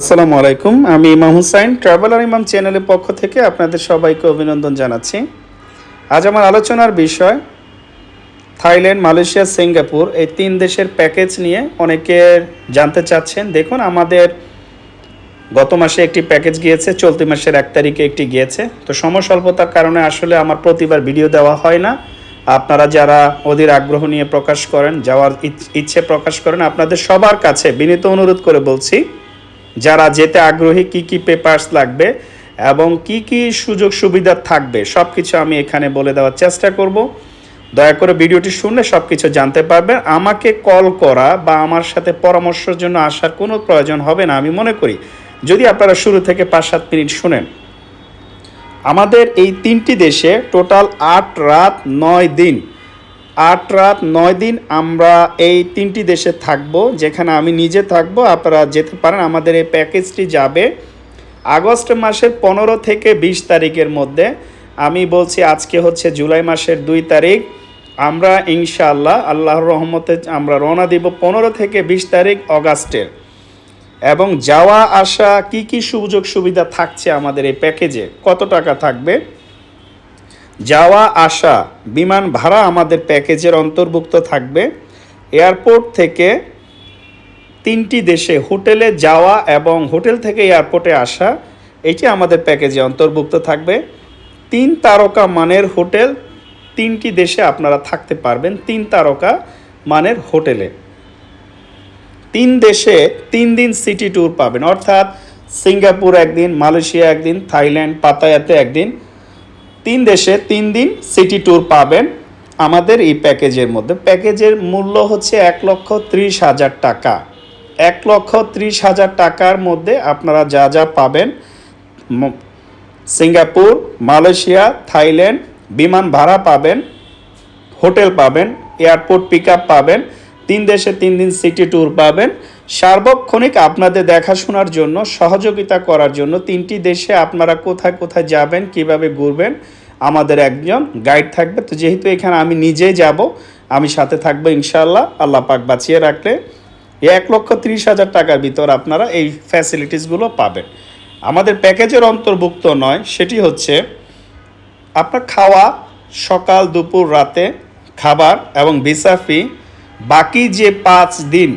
আসসালামু আলাইকুম, আমি ইমাম হুসাইন, ট্রাভেলার ইমাম চ্যানেলের পক্ষ থেকে আপনাদের সবাইকে অভিনন্দন জানাচ্ছি। আজ আমার আলোচনার বিষয়, থাইল্যান্ড, মালয়েশিয়া, সিঙ্গাপুর, এই তিন দেশের প্যাকেজ নিয়ে অনেকে জানতে চাচ্ছেন। দেখুন, আমাদের গত মাসে একটি প্যাকেজ গিয়েছে, চলতি মাসের এক তারিখে একটি গিয়েছে। তো সময় স্বল্পতার কারণে আসলে আমার প্রতিবার ভিডিও দেওয়া হয় না। আপনারা যারা অধীর আগ্রহ নিয়ে প্রকাশ করেন, যাওয়ার ইচ- ইচ্ছে প্রকাশ করেন, আপনাদের সবার কাছে বিনীত অনুরোধ করে বলছি যারা যেতে আগ্রহী কি কি পেপারস লাগবে এবং কি কি সুযোগ সুবিধা থাকবে সব কিছু আমি এখানে বলে দেওয়ার চেষ্টা করব। দয়া করে ভিডিওটি শুনলে সব কিছু জানতে পারবেন। আমাকে কল করা বা আমার সাথে পরামর্শের জন্য আসার কোনো প্রয়োজন হবে না, আমি মনে করি। যদি আপনারা শুরু থেকে পাঁচ সাত মিনিট শুনেন। আমাদের এই তিনটি দেশে টোটাল আট রাত, নয় দিন আট রাত, নয় দিন আমরা এই তিনটি দেশে থাকব, যেখানে আমি নিজে থাকব, আপনারা যেতে পারেন। আমাদের এই প্যাকেজটি যাবে আগস্ট মাসের পনেরো থেকে বিশ তারিখের মধ্যে। আমি বলছি আজকে হচ্ছে জুলাই মাসের দুই তারিখ। আমরা ইনশাআল্লাহ, আল্লাহর রহমতে আমরা রওনা দিব পনেরো থেকে বিশ তারিখ অগাস্টের। এবং যাওয়া আসা কি কি সুযোগ সুবিধা থাকছে আমাদের এই প্যাকেজে, কত টাকা থাকবে? যাওয়া, আসা, বিমান ভাড়া আমাদের প্যাকেজের অন্তর্ভুক্ত থাকবে। এয়ারপোর্ট থেকে তিনটি দেশে, হোটেলে যাওয়া এবং হোটেল থেকে এয়ারপোর্টে আসা, এটি আমাদের প্যাকেজে অন্তর্ভুক্ত থাকবে। তিন তারকা মানের হোটেল, তিনটি দেশে আপনারা থাকতে পারবেন তিন তারকা মানের হোটেলে। তিন দেশে তিন দিন সিটি ট্যুর পাবেন, অর্থাৎ সিঙ্গাপুর একদিন, মালয়েশিয়া একদিন, থাইল্যান্ড, পাতায়াতে একদিন তিন দেশে তিন দিন সিটি ট্যুর পাবেন। আমাদের এই প্যাকেজের মধ্যে, প্যাকেজের মূল্য হচ্ছে এক লক্ষ ত্রিশ হাজার টাকা। এক লক্ষ ত্রিশ হাজার টাকার মধ্যে আপনারা যা যা পাবেন সিঙ্গাপুর, মালয়েশিয়া, থাইল্যান্ড, বিমান ভাড়া পাবেন, হোটেল পাবেন, এয়ারপোর্ট পিক পাবেন, তিন দেশে তিন দিন সিটি ট্যুর পাবেন। সার্বক্ষণিক আপনাদের দেখাশোনার জন্য, সহযোগিতা করার জন্য তিনটি দেশে আপনারা কোথায় কোথায় যাবেন, কীভাবে ঘুরবেন, আমাদের একজন গাইড থাকবে। তো যেহেতু এখানে আমি নিজেই যাব, আমি সাথে থাকব ইনশাল্লাহ আল্লাহ পাক বাঁচিয়ে রাখলে এক লক্ষ ত্রিশ হাজার টাকার ভিতর আপনারা এই ফ্যাসিলিটিসগুলো পাবেন। আমাদের প্যাকেজের অন্তর্ভুক্ত নয়, সেটি হচ্ছে আপনার খাওয়া, সকাল, দুপুর, রাতে খাবার এবং ভিসা ফি বাকি যে পাঁচ দিন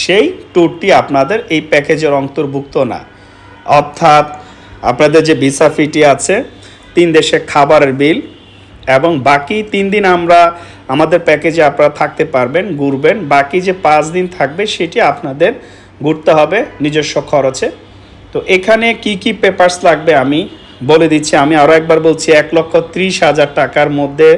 সেই ট্যুরটি আপনাদের এই প্যাকেজের অন্তর্ভুক্ত না। অর্থাৎ আপনাদের যে ভিসা ফিটি আছে, তিন দেশে খাবারের বিল এবং বাকি তিন দিন আমরা আমাদের প্যাকেজে আপনারা থাকতে পারবেন, ঘুরবেন। বাকি যে পাঁচ দিন থাকবে, সেটি আপনাদের ঘুরতে হবে নিজস্ব খরচে। তো এখানে কি কি পেপার্স লাগবে আমি বলে দিচ্ছি। আমি আরও একবার বলছি, এক লক্ষ ত্রিশ হাজার টাকার মধ্যে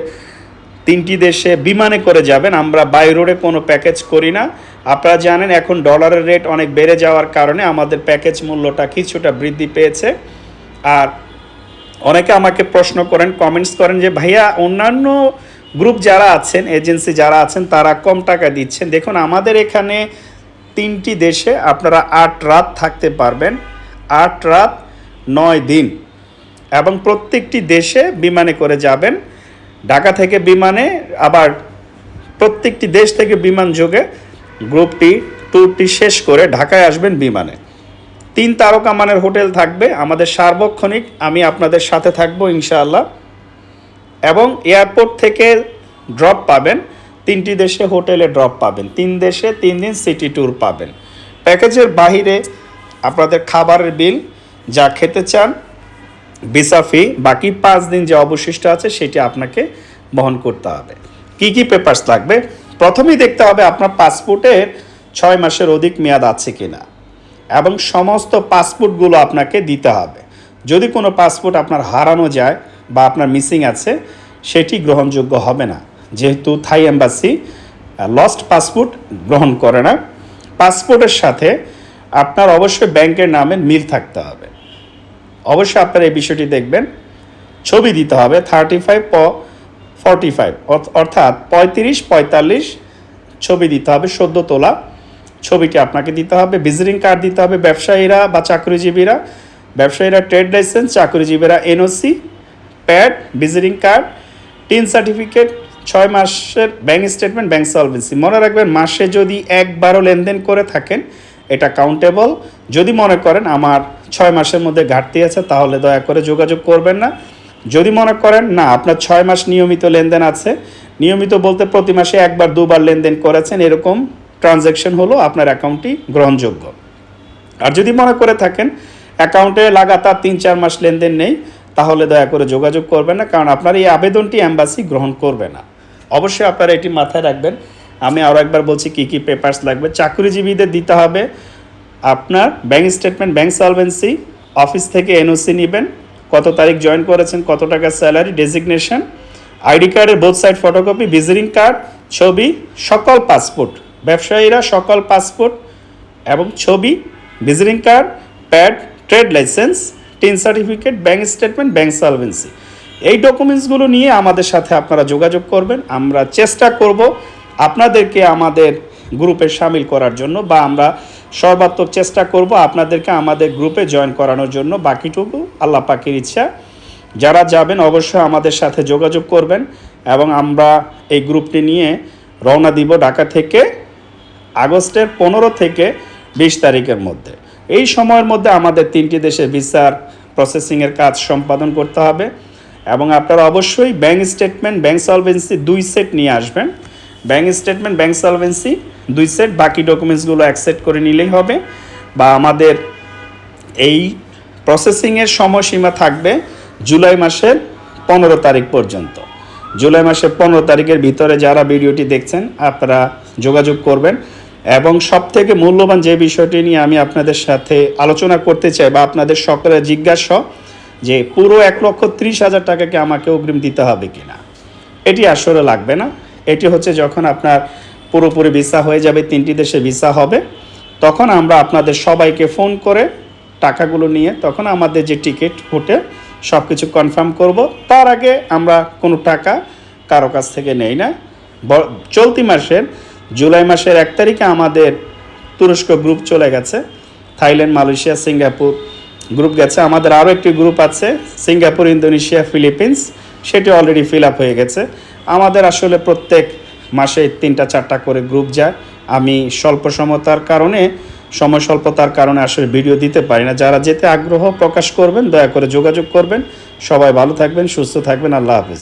তিনটি দেশে বিমানে করে যাবেন। আমরা বাই রোডে কোনো প্যাকেজ করি না। আপনারা জানেন এখন ডলারের রেট অনেক বেড়ে যাওয়ার কারণে আমাদের প্যাকেজ মূল্যটা কিছুটা বৃদ্ধি পেয়েছে। আর অনেকে আমাকে প্রশ্ন করেন কমেন্টস করেন যে, ভাইয়া, অন্যান্য গ্রুপ যারা আছেন এজেন্সি যারা আছেন, তারা কম টাকা দিচ্ছেন। দেখুন, আমাদের এখানে তিনটি দেশে আপনারা আট রাত থাকতে পারবেন। আট রাত, নয় দিন। এবং প্রত্যেকটি দেশে বিমানে করে যাবেন। ঢাকা থেকে বিমানে, আবার প্রত্যেকটি দেশ থেকে বিমান যোগে গ্রুপটি ট্যুরটি শেষ করে ঢাকায় আসবেন বিমানে। তিন তারকা মানের হোটেল থাকবে আমাদের সার্বক্ষণিক। আমি আপনাদের সাথে থাকব ইনশাআল্লাহ। এবং এয়ারপোর্ট থেকে ড্রপ পাবেন। তিনটি দেশে হোটেলে ড্রপ পাবেন। তিন দেশে তিন দিন সিটি ট্যুর পাবেন। প্যাকেজের বাহিরে আপনাদের খাবারের বিল, যা খেতে চান, ভিসা ফি, বাকি পাঁচ দিন যে অবশিষ্ট আছে, সেটি আপনাকে বহন করতে হবে। কি কি পেপারস লাগবে? প্রথমেই দেখতে হবে আপনার পাসপোর্টের ছয় মাসের অধিক মেয়াদ আছে কিনা। এবং সমস্ত পাসপোর্টগুলো আপনাকে দিতে হবে। যদি কোনো পাসপোর্ট আপনার হারানো যায় বা আপনার মিসিং আছে, সেটি গ্রহণযোগ্য হবে না। যেহেতু থাই এম্বাসি লস্ট পাসপোর্ট গ্রহণ করে না। পাসপোর্টের সাথে আপনার অবশ্যই ব্যাংকের নামে মিল থাকতে হবে। অবশ্যই আপনারা এই বিষয়টি দেখবেন। ছবি দিতে হবে। থার্টি ফাইভ প ফর্টি ফাইভ অর্থাৎ পঁয়ত্রিশ, পঁয়তাল্লিশ ছবি দিতে হবে সদ্য তোলা। ছবিটি আপনাকে দিতে হবে ভিজিটিং কার্ড দিতে হবে ব্যবসায়ীরা বা চাকরিজীবীরা। ব্যবসায়ীরা trade licence চাকরিজীবীরা NOC pad visiting card TIN certificate ছয় মাসের ব্যাংক স্টেটমেন্ট ব্যাঙ্ক সলভেন্সি মনে রাখবেন, মাসে যদি একবারও লেনদেন করে থাকেন, এটা কাউন্টেবল যদি মনে করেন, আমার ছয় মাসের মধ্যে ঘাটতি আছে, তাহলে দয়া করে যোগাযোগ করবেন না। যদি মনে করেন, না, আপনার ছয় মাস নিয়মিত লেনদেন আছে, নিয়মিত বলতে প্রতি মাসে একবার, দুবার লেনদেন করেছেন, এরকম ট্রানজ্যাকশন হলো আপনার অ্যাকাউন্টটি গ্রহণযোগ্য। আর যদি মনে করে থাকেন অ্যাকাউন্টে লাগাতার তিন, চার মাস লেনদেন নেই, তাহলে দয়া করে যোগাযোগ করবেন না, কারণ আপনার এই আবেদনটি অ্যাম্বাসি গ্রহণ করবে না। অবশ্যই আপনারা এটি মাথায় রাখবেন। আমি আরও একবার বলছি, কী কী পেপার্স লাগবে? চাকরিজীবীদের দিতে হবে। আপনার bank statement bank solvency office থেকে এনওসি নেবেন। কত তারিখ জয়েন করেছেন, কত টাকা স্যালারি ডেজিগনেশন আইডি কার্ডের both side photocopy visiting card ছবি, সকল পাসপোর্ট ব্যবসায়ীরা সকল পাসপোর্ট এবং ছবি visiting card pad trade licence TIN certificate bank statement bank solvency এই ডকুমেন্টসগুলো নিয়ে আমাদের সাথে আপনারা যোগাযোগ করবেন। আমরা চেষ্টা করব আপনাদেরকে আমাদের গ্রুপে সামিল করার জন্য বা আমরা সর্বাত্মক চেষ্টা করব আপনাদেরকে আমাদের গ্রুপে জয়েন করানোর জন্য। বাকিটুকু আল্লাহ পাকের ইচ্ছা। যারা যাবেন অবশ্যই আমাদের সাথে যোগাযোগ করবেন এবং আমরা এই গ্রুপটি নিয়ে রওনা দিব ঢাকা থেকে আগস্টের পনেরো থেকে বিশ তারিখের মধ্যে। এই সময়ের মধ্যে আমাদের তিনটি দেশের ভিসার প্রসেসিংয়ের কাজ সম্পাদন করতে হবে এবং আপনারা অবশ্যই ব্যাংক স্টেটমেন্ট ব্যাংক সলভেন্সি দুই সেট নিয়ে আসবেন। ব্যাংক স্টেটমেন্ট ব্যাংক সলভেন্সি দুই সেট বাকি ডকুমেন্টসগুলো অ্যাকসেপ্ট করে নিলেই হবে। বা আমাদের এই প্রসেসিংয়ের সময়সীমা থাকবে জুলাই মাসের পনেরো তারিখ পর্যন্ত। জুলাই মাসের পনেরো তারিখের ভিতরে যারা ভিডিওটি দেখছেন, আপনারা যোগাযোগ করবেন। এবং সব থেকে মূল্যবান যে বিষয়টি নিয়ে আমি আপনাদের সাথে আলোচনা করতে চাই বা আপনাদের সকলের জিজ্ঞাসা, যে পুরো এক লক্ষ ত্রিশ হাজার টাকাকে আমাকে অগ্রিম দিতে হবে কিনা? এটি আসলে লাগবে না। এটি হচ্ছে যখন আপনার পুরোপুরি ভিসা হয়ে যাবে, তিনটি দেশে ভিসা হবে, তখন আমরা আপনাদের সবাইকে ফোন করে টাকাগুলো নিয়ে তখন আমাদের যে টিকিট, হোটেল সব কিছু কনফার্ম করব। তার আগে আমরা কোনো টাকা কারও কাছ থেকে নেই না। চলতি মাসের, জুলাই মাসের এক তারিখে আমাদের তুরস্ক গ্রুপ চলে গেছে, থাইল্যান্ড, মালয়েশিয়া, সিঙ্গাপুর গ্রুপ গেছে। আমাদের আরও একটি গ্রুপ আছে, সিঙ্গাপুর, ইন্দোনেশিয়া, ফিলিপিন্স, সেটি অলরেডি ফিল আপ হয়ে গেছে। আমাদের আসলে প্রত্যেক মাসে তিনটা, চারটা করে গ্রুপ যায়। আমি স্বল্প সমতার কারণে সময় স্বল্পতার কারণে আসলে ভিডিও দিতে পারি না। যারা যেতে আগ্রহ প্রকাশ করবেন, দয়া করে যোগাযোগ করবেন। সবাই ভালো থাকবেন, সুস্থ থাকবেন। আল্লাহ হাফিজ।